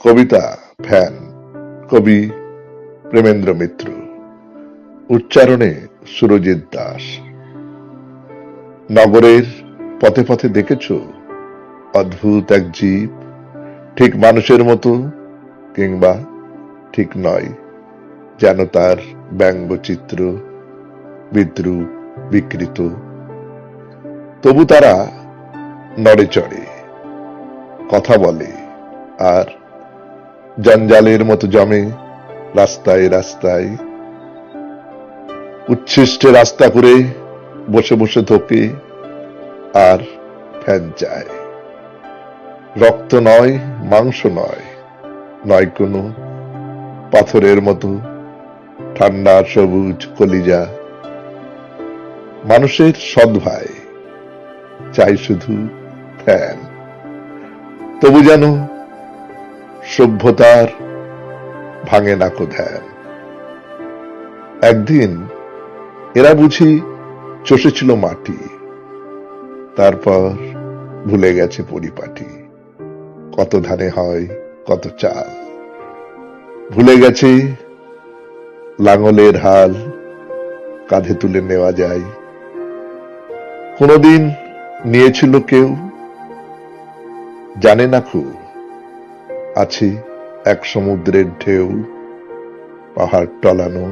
কবিতা fan, কবি প্রেমেন্দ্র মিত্র, উচ্চারণে সুরজিৎ দাস। নগরের পথে পথে দেখেছ অদ্ভুত এক জীব, ঠিক মানুষের মতো কিংবা ঠিক নয়, যেন তার ব্যঙ্গচিত্র বিদ্রুপ, বিকৃত। তবু তারা নড়ে চড়ে, কথা বলে আর জঞ্জালের মতো জমে রাস্তায় রাস্তায়। উচ্ছিষ্টে রাস্তা করে বসে বসে থকে আর ফ্যান চায়। রক্ত নয়, মাংস নয় নয় কোনো পাথরের মতো ঠান্ডা সবুজ কলিজা। মানুষের সদ্ভাই চাই শুধু ফ্যান। তবু যেন সভ্যতার ভাঙে না কো ধ্যান। একদিন এরা বুঝি চষেছিল মাটি, তারপর ভুলে গেছে পরিপাটি। কত ধানে হয়, কত চাল। ভুলে গেছে লাঙলের হাল কাঁধে তুলে নেওয়া যায়। কোনদিন নিয়েছিল কেউ, জানে না খুব আছে এক সমুদ্রের ঢেউ পাহাড় টলানো।